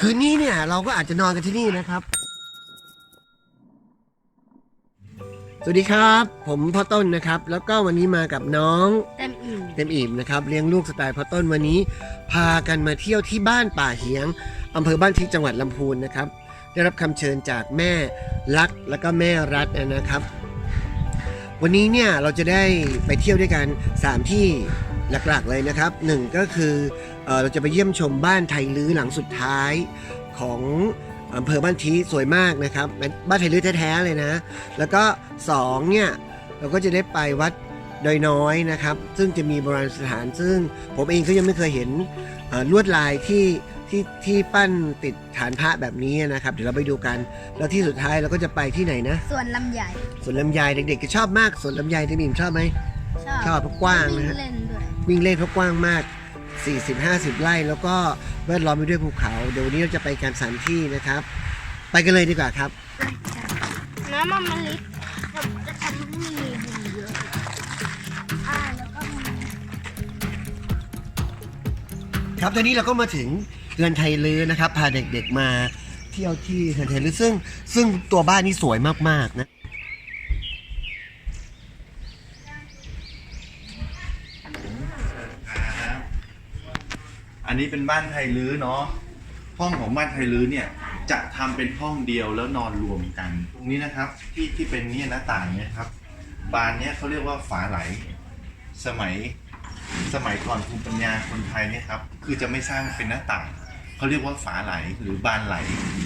คืนนี้เนี่ยเราก็อาจจะนอนกันที่นี่นะครับ สวัสดีครับ ผมพ่อต้นนะครับ แล้วก็วันนี้มากับน้องเต็มอิ่มเต็มอิ่มนะครับเลี้ยงลูกสไตล์พ่อต้นวันนี้ พากันมาเที่ยวที่บ้านป่าเหียงอำเภอบ้านทิจังหวัดลำพูนนะครับ ได้รับคำเชิญจากแม่ลักษณ์และก็แม่รัฐนะครับ วันนี้เนี่ยเราจะได้ไปเที่ยวด้วยกัน 3 ที่ หลักๆเลยนะครับหนึ่งก็คือเออเราจะไปเยี่ยมชมบ้านไทยลื้อหลังสุดท้ายของอำเภอบ้านทีสวยมากนะครับเป็นบ้านไทยลื้อแท้ๆเลยนะ แล้วก็สองเนี่ยเราก็จะได้ไปวัดดอยน้อยนะครับ ซึ่งจะมีโบราณสถาน ซึ่งผมเองก็ยังไม่เคยเห็นเอ่อลวดลายที่ที่ที่ปั้นติดฐานพระแบบนี้นะครับ เดี๋ยวเราไปดูกัน แล้วที่สุดท้ายเราก็จะไปที่ไหนนะส่วนลำใหญ่สวนลำไยเด็กๆก็ชอบมากสวนลำไยเด็กๆชอบไหมชอบชอบเพราะกว้างนะฮะวิ่เล่นด้วย วิ่งเล่นเพราะกว้างมาก 40-50 ไร่ แล้วก็แวดล้อมไปด้วยภูเขา เดี๋ยววันนี้เราจะไปกันสามที่นะครับ ไปกันเลยดีกว่าครับ น้ำมันมะลิผมจะทำให้มีบุญเยอะอ่าแล้วก็มีครับตอนนี้เราก็มาถึงเรือนไทยลือนะครับ พาเด็กๆมาเที่ยวที่เรือนไทยลือซึ่งซึ่งตัวบ้านนี่สวยมากๆนะ ครับ อันนี้เป็นบ้านไทยลื้อเนาะห้องของบ้านไทยลื้อเนี่ยจะทำเป็นห้องเดียวแล้วนอนรวมกัน ตรงนี้นะครับที่ที่เป็นเนี่ยหน้าต่างเนี่ยครับ บานเนี้ยเขาเรียกว่าฝาไหล สมัยสมัยก่อนภูมิปัญญาคนไทยเนี่ยครับคือจะไม่สร้างเป็นหน้าต่างเขาเรียกว่าฝาไหลหรือบานไหล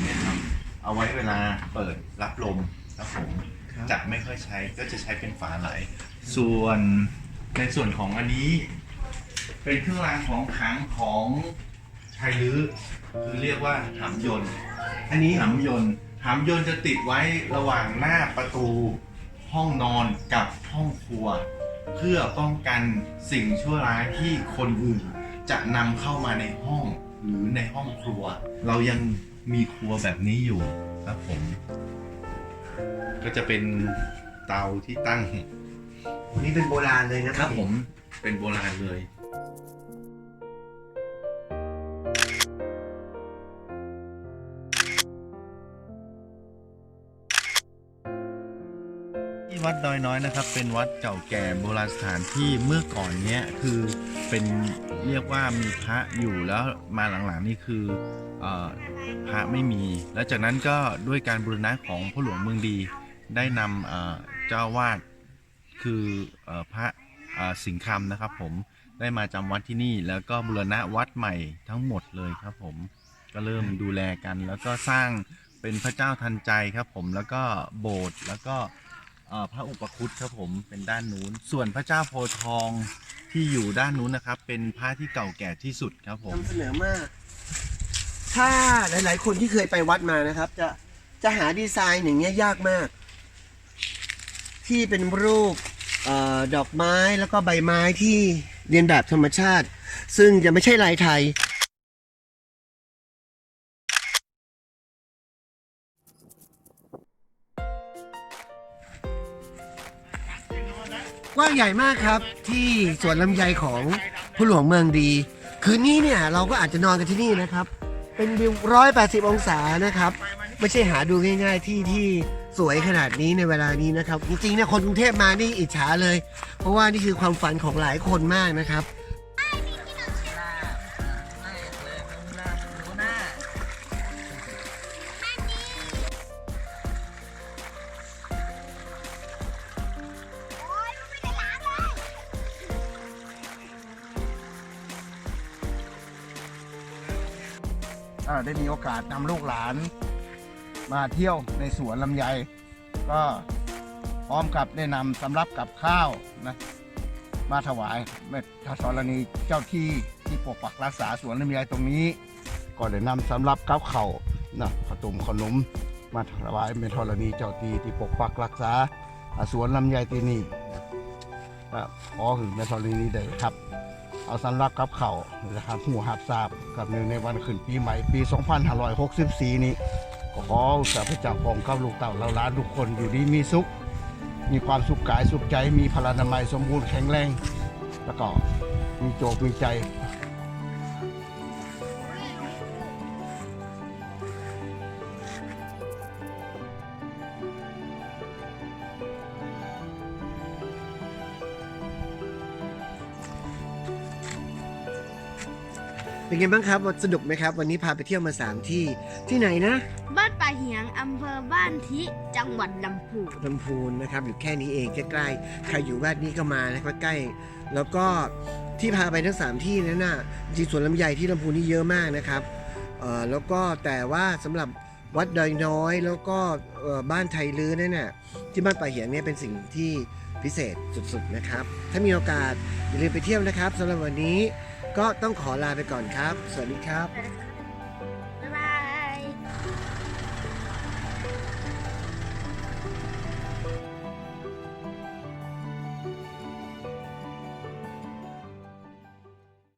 เนี่ยครับเอาไว้เวลาเปิดรับลมครับผมครับจะไม่ค่อยใช้ก็จะใช้เป็นฝาไหล ส่วนในส่วนของอันนี้ เป็นเครื่องรางของขลังของไทยลื้อคือเรียกว่าหามยนต์ อันนี้หามยนต์หามยนต์จะติดไว้ระหว่างหน้าประตูห้องนอนกับห้องครัว เพื่อป้องกันสิ่งชั่วร้ายที่คนอื่น จะนำเข้ามาในห้องหรือในห้องครัว เรายังมีครัวแบบนี้อยู่ครับผม ก็จะเป็นเตาที่ตั้งอันนี้เป็นโบราณเลยนะคครัรับบผมเป็นโบราณเลย ที่วัดดอยน้อยนะครับ เป็นวัดเก่าแก่โบราณสถานที่เมื่อก่อนเนี้ยคือเป็นเรียกว่ามีพระอยู่แล้วมาหลังๆนี่คืออพระไม่มี แล้วจากนั้นก็ด้วยการบูรณะของพ่อหลวงเมืองดีได้นำเจ้าวาดคืออพระสิงห์คำนะครับผม ได้มาจำวัดที่นี่ แล้วก็บูรณะวัดใหม่ทั้งหมดเลยครับผมก็เริ่มดูแลกัน แล้วก็สร้างเป็นพระเจ้าทันใจครับผมแล้วก็โบสถ์แล้วก็เอ่อพระอุปคุตครับผมเป็นด้านนู้น ส่วนพระเจ้าโพธิ์ทองที่อยู่ด้านนู้นนะครับ เป็นพระที่เก่าแก่ที่สุดครับผม นำเสนอมาก ถ้าหลาย ๆ คนที่เคยไปวัดมานะครับ จะจะหาดีไซน์อย่างเงี้ยยากมาก ที่เป็นรูปเออดอกไม้แล้วก็ใบไม้ที่ เรียนแบบธรรมชาติ ซึ่งจะไม่ใช่ลายไทย กว้างใหญ่มากครับที่สวนลำไยของผู้หลวงเมืองดี คืนนี้เนี่ยเราก็อาจจะนอนกันที่นี่นะครับ เป็นวิวร้อยแปดสิบองศานะครับ ไม่ใช่หาดูง่าย ๆ ที่ที่สวยขนาดนี้ในเวลานี้นะครับ จริงๆเนี่ยคนกรุงเทพมานี่อิจฉาเลย เพราะว่านี่คือความฝันของหลายคนมากนะครับ อ่าได้มีโอกาสนำลูกหลาน มาเที่ยวในสวนลำไย ก็พร้อมกับได้นำสำรับกับข้าวนะมาถวายแม่ทศรณีเจ้าที่ที่ปกปักรักษาสวนลำไยตรงนี้ ก็ได้นำสำรับกับข้านะขาวต้มขนมมาถวายแม่ธรณีเจ้าที่ที่ปกปักรักษาสวนลำไยที่นี่ก็ขอถึงแม่ธรณีได้ครับ เอาสำรับกับเขานะครับหูหับทราบกับเนื่องในวันขึ้นปีใหม่ปี 2564 นี้ก็ ขอสาพเจ้าของข้าลูกเต่าเราล้านทุกคนอยู่ดีมีสุข มีความสุขกายสุขใจ มีพลานามัยสมบูรณ์แข็งแรง แล้วก็มีโจกมีใจ เป็นไงบ้างครับวันสนุกไหมครับ วันนี้พาไปเที่ยวมาสามที่ที่ไหนนะ บ้านป่าเหียงอำเภอบ้านทิจังหวัดลำพูนลำพูนนะครับอยู่แค่นี้เองใกล้ๆใครอยู่แวดนี้ก็มานะครับใกล้แล้วก็ที่พาไปทั้งสามที่นั้นน่ะจริงๆสวนลำไยที่ลำพูนนี่เยอะมากนะครับเอ่อแล้วก็แต่ว่าสำหรับวัดดอยน้อย แล้วก็เอ่อบ้านไทยลื้อนั่นน่ะที่บ้านป่าเหียงเนี่ยเป็นสิ่งที่พิเศษสุดๆนะครับ ถ้ามีโอกาสอย่าลืมไปเที่ยวนะครับสำหรับวันนี้ ก็ต้องขอลาไปก่อนครับ สวัสดีครับ